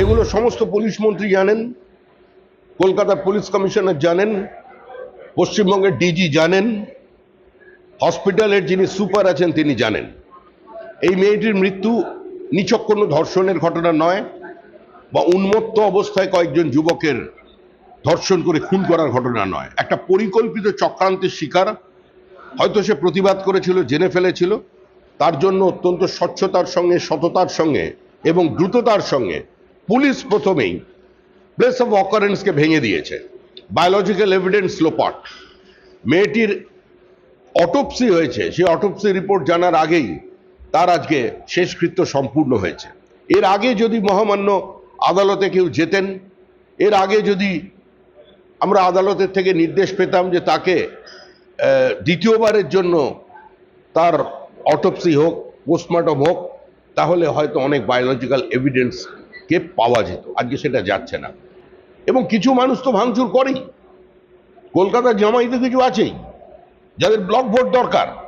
এগুলো সমস্ত পুলিশ মন্ত্রী জানেন কলকাতার পুলিশ কমিশনার জানেন, পশ্চিমবঙ্গের ডিজি জানেন, হসপিটালের যিনি সুপার আছেন তিনি জানেন। এই মেয়েটির মৃত্যু নিচক কোনো ধর্ষণের ঘটনা নয়, বা উন্মত্ত অবস্থায় কয়েকজন যুবকের ধর্ষণ করে খুন করার ঘটনা নয়। একটা পরিকল্পিত চক্রান্তের শিকার, হয়তো সে প্রতিবাদ করেছিল, জেনে ফেলেছিল, তার জন্য অত্যন্ত স্বচ্ছতার সঙ্গে, সততার সঙ্গে এবং দ্রুততার সঙ্গে পুলিশ প্রথমেই প্লেস অফ অকারেন্সকে ভেঙে দিয়েছে। বায়োলজিক্যাল এভিডেন্স লোপাট। মেয়েটির অটোপসি হয়েছে। সেই অটোপসি রিপোর্ট জানার আগেই তার আজকে শেষকৃত্য সম্পূর্ণ হয়েছে। এর আগে যদি মহামান্য আদালতে কেউ যেতেন, এর আগে যদি আমরা আদালতের থেকে নির্দেশ পেতাম যে তাকে দ্বিতীয়বারের জন্য তার অটোপসি হোক পোস্টমর্টম হোক, তাহলে হয়তো অনেক বায়োলজিক্যাল এভিডেন্সকে পাওয়া যেত। আজকে সেটা যাচ্ছে না। এবং কিছু মানুষ তো ভাঙচুর করেই। কলকাতার জামাইতে কিছু আছেই। যাদের ব্লক ভোট দরকার।